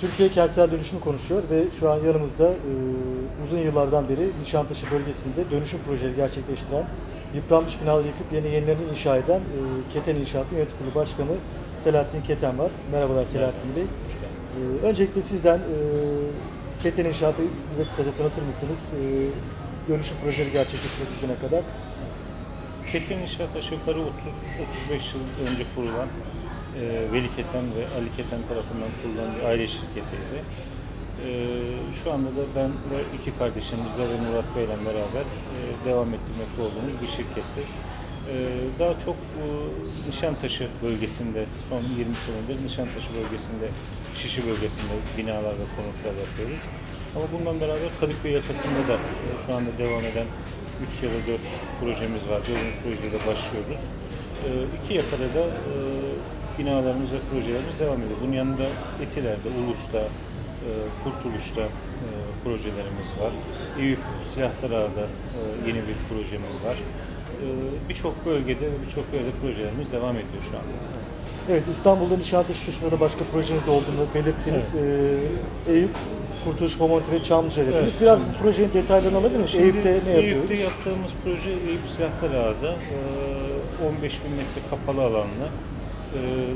Türkiye kentsel dönüşümü konuşuyor ve şu an yanımızda e, uzun yıllardan beri Nişantaşı bölgesinde dönüşüm projeleri gerçekleştiren, yıpranmış binaları yıkıp yeni yenilerini inşa eden e, Keten İnşaat'ın yönetim kurulu başkanı Selahattin Keten var. Merhabalar Selahattin Bey. E, öncelikle sizden e, Keten İnşaat'ı bize kısaca tanıtır mısınız? E, dönüşüm projeleri gerçekleştirmek bugüne kadar. Keten İnşaat aşağı yukarı 30-35 yıl önce kurulan e, Veli Keten ve Ali Keten tarafından kurulan bir aile şirketiydi. E, şu anda da ben ve iki kardeşim Rıza ve Murat Bey ile beraber e, devam ettirmekte olduğumuz bir şirketti. E, daha çok e, Nişantaşı bölgesinde, son 20 senedir Nişantaşı bölgesinde, Şişi bölgesinde binalar ve konutlar yapıyoruz. Ama bundan beraber Kadıköy yakasında da e, şu anda devam eden 3 ya da 4 projemiz var. 4. projede başlıyoruz. E, iki yakada da e, binalarımız ve projelerimiz devam ediyor. Bunun yanında Etiler'de, Ulus'ta, e, Kurtuluş'ta e, projelerimiz var. Eyüp Silahtarağa'da e, yeni bir projemiz var. E, birçok bölgede ve birçok yerde projelerimiz devam ediyor şu anda. Evet, İstanbul'da Nişantaşı dışında da başka projeniz de olduğunu belirttiniz. E, Eyüp, Kurtuluş, Bomonti ve Çamlıca dediniz. Evet, Biraz Çamlıca. bu projenin detaylarını alabilir miyiz? Eyüp'te ne yapıyoruz? Eyüp'te yaptığımız proje Eyüp Silahtarağa'da e, 15 bin metre kapalı alanlı e,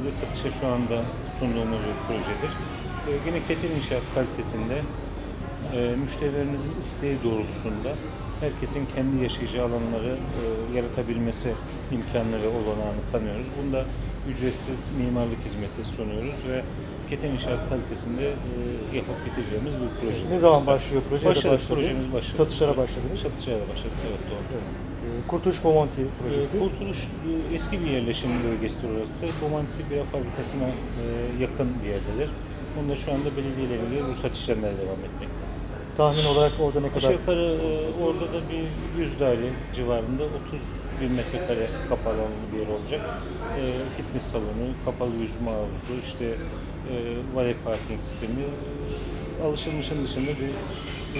ve satışa şu anda sunduğumuz bir projedir. E, Yine Keten İnşaat kalitesinde e, müşterilerimizin isteği doğrultusunda herkesin kendi yaşayacağı alanları e, yaratabilmesi imkanları olanağını tanıyoruz. Bunda ücretsiz mimarlık hizmeti sunuyoruz ve Keten İnşaat kalitesinde e, yapıp bitireceğimiz bir proje. Ne zaman başlıyor proje? başladı? projemiz başladı. Satışlara başladınız. Satışlara da başladık, evet doğru. Ee, Kurtuluş Bomonti projesi. Ee, Kurtuluş e, eski bir yerleşim bölgesidir orası. Bomonti Bira Fabrikası'na e, yakın bir yerdedir. Bunda şu anda belediyeleriyle ruhsat işlemleri devam etmekte. Tahmin olarak orada ne kadar? Aşağı yukarı e, orada da bir 100 daire civarında 30 bin metrekare kapalı alanlı bir yer olacak. E, fitness salonu, kapalı yüzme havuzu, işte e, valet parking sistemi, alışılmışın dışında bir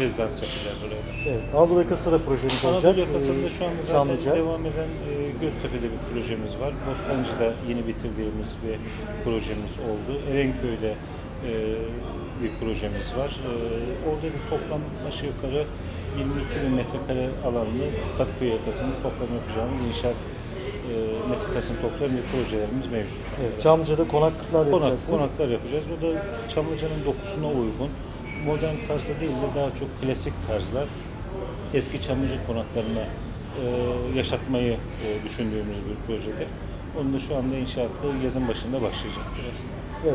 rezidans yapacağız oraya. Evet, Anadolu yakasında da projemiz olacak. Anadolu yakasında Ee, şu anda zaten Çamlıca. devam eden e, Göztepe'de bir projemiz var. Bostancı'da yeni bitirdiğimiz bir projemiz oldu. Erenköy'de e, bir projemiz var. E, orada bir toplam aşağı yukarı 22 bin metrekare alanlı Kadıköy yakasında toplam yapacağımız inşaat e, metrekaresini toplayan bir projelerimiz mevcut. Evet, Çamlıca'da konaklar Konak, yapacaksınız. konaklar yapacağız. O da Çamlıca'nın dokusuna uygun. Modern tarzda değil de daha çok klasik tarzlar. Eski Çamlıca konaklarına e, yaşatmayı e, düşündüğümüz bir projede. Onun da şu anda inşaatı yazın başında başlayacak. Evet.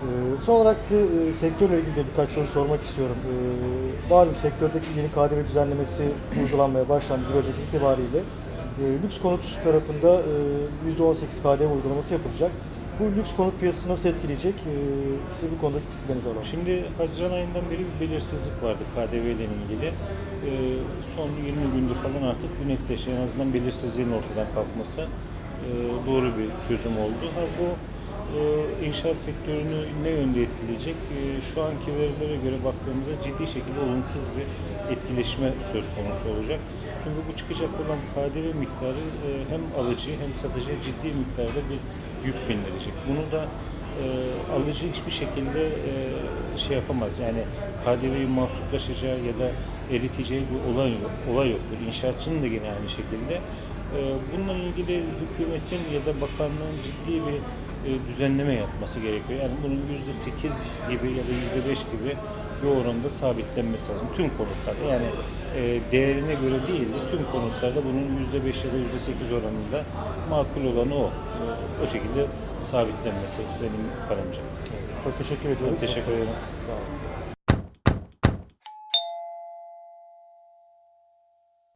Ee, son olarak size e, sektörle ilgili de birkaç soru sormak istiyorum. Ee, malum sektördeki yeni KDV düzenlemesi uygulanmaya başlandı 1 Ocak itibariyle. Ee, lüks konut tarafında e, %18 KDV uygulaması yapılacak. Bu lüks konut piyasasını nasıl etkileyecek? Ee, size bu konudaki fikirlerinizi alalım. Şimdi Haziran ayından beri bir belirsizlik vardı KDV ile ilgili. Ee, son 20 gündür falan artık bu netleşti. En azından belirsizliğin ortadan kalkması e, doğru bir çözüm oldu. Ha, bu e, inşaat sektörünü ne yönde etkileyecek? E, şu anki verilere göre baktığımızda ciddi şekilde olumsuz bir etkileşme söz konusu olacak. Çünkü bu çıkacak olan KDV miktarı e, hem alıcı hem satıcıya ciddi miktarda bir yük bindirecek. Bunu da e, alıcı hiçbir şekilde e, şey yapamaz. Yani KDV'yi mahsuplaşacağı ya da eriteceği bir olay yok. Olay yoktur. İnşaatçının da yine aynı şekilde. E, bununla ilgili hükümetin ya da bakanlığın ciddi bir düzenleme yapması gerekiyor. Yani bunun yüzde sekiz gibi ya da yüzde beş gibi bir oranda sabitlenmesi lazım. Tüm konutlarda yani e, değerine göre değil de tüm konutlarda bunun yüzde beş ya da yüzde sekiz oranında makul olanı o. E, o şekilde sabitlenmesi benim kanımca. Çok teşekkür ediyoruz. Teşekkür ederim. Sağ olun.